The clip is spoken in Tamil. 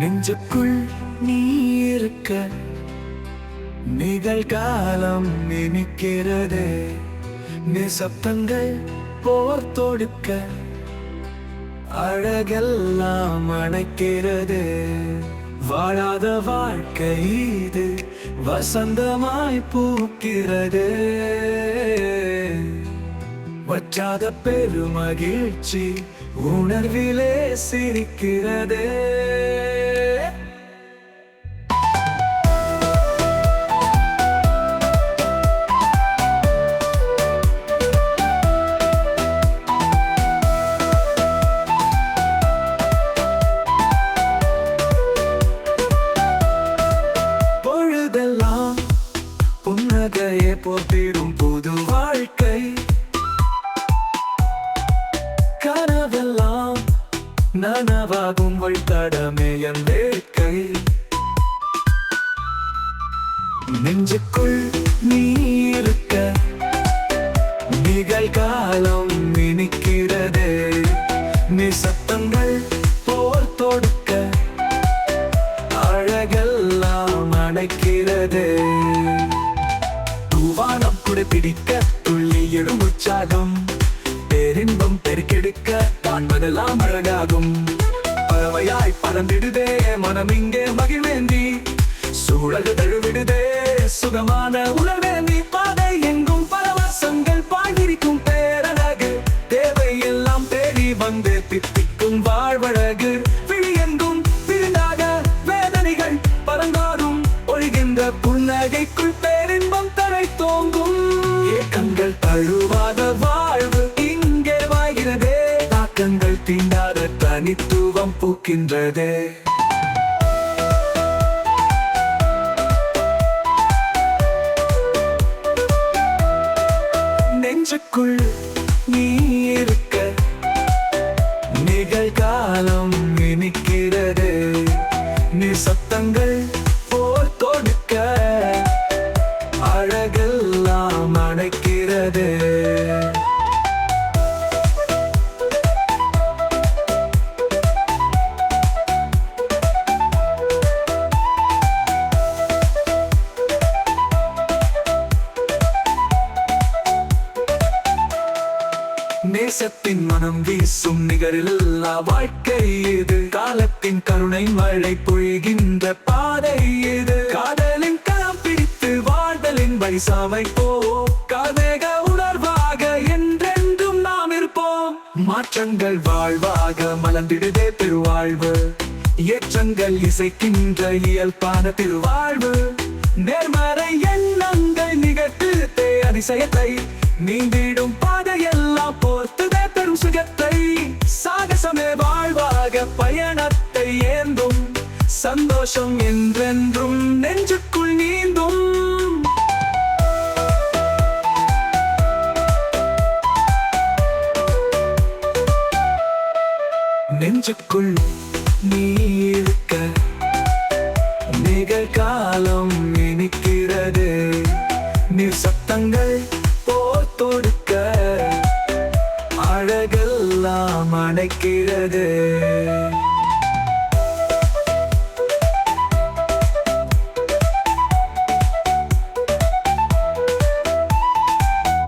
நெஞ்சுக்குள் நீ இருக்க. நிகழ்காலம் நினைக்கிறது. நிசப்தங்கள் போர் தொடுக்க. அழகெல்லாம் அணைக்கிறது. வாழாத வாழ்க்கை இது வசந்தமாய் பூக்கிறது. வற்றாத பெருமகிழ்ச்சி உணர்விலே சிரிக்கிறது. நனவாகும் வழித்தடமே என் வேட்கை நெஞ்சுக்குள் நீ இருக்க நிகழ்காலம் நீ சத்தங்கள் போர் தொடுக்க அழகெல்லாம் அடைக்கிறது. தூவானம் கூட பிடிக்க துள்ளி எழும் உற்சாகம் பெரின்பம் பெருக்கெடுக்க அதெல்லாம் அழகாகும். பறவையாய் பறந்திடுதே மனம் இங்கே மகிழ்வேந்தி. சூழல் தழுவிடுதே சுகமான உணர்வேந்தி பாதை எங்கும் பரவசங்கள் பாய்விரிக்கும் பேரழகு. தேவை எல்லாம் தேடி வந்து தித்திக்கும் வாழ்வழகு. விழி எங்கும் விருந்தாக வேதனைகள் பரந்தாரும் ஒழுகின்ற புன்னகைக்குள் பேரின்பம் தரை தோங்கும். ஏக்கங்கள் தழுவாத தனித்துவம் பூக்கின்றதே. நெஞ்சுக்குள் நீ இருக்க நிகழ்காலம் இனிக்கிறது. நீ சத்தங்கள் போர் தொடுக்க அழகெல்லாம் அணைக்கிறது. நேசத்தின் மனம் வீசும் நிகரில்லா வாழ்க்கை இது. காலத்தின் கருணை மழை பொழிகின்ற பாதை இது. காதலின் களம் பிடித்து வாழ்தலின் வயசாமை போ. காதேக உணர்வாக என்றென்றும் நாம் இருப்போம். மாற்றங்கள் வாழ்வாக மலர்ந்திடுதே திருவாழ்வு ஏற்றங்கள் இசைக்கின்ற இயல்பான திருவாழ்வு. நேர்மறை எண்ணங்கள் நிகழ்த்து அதிசயத்தை நீந்திடும் சந்தோஷம் என்றென்றும் நெஞ்சுக்குள் நீந்தும். நெஞ்சுக்குள் நீ இருக்க நிகழ்காலம் இனிக்கிறது. நிசப்தங்கள் போர் தொடுக்க அழகெல்லாம் அணைக்கிறது.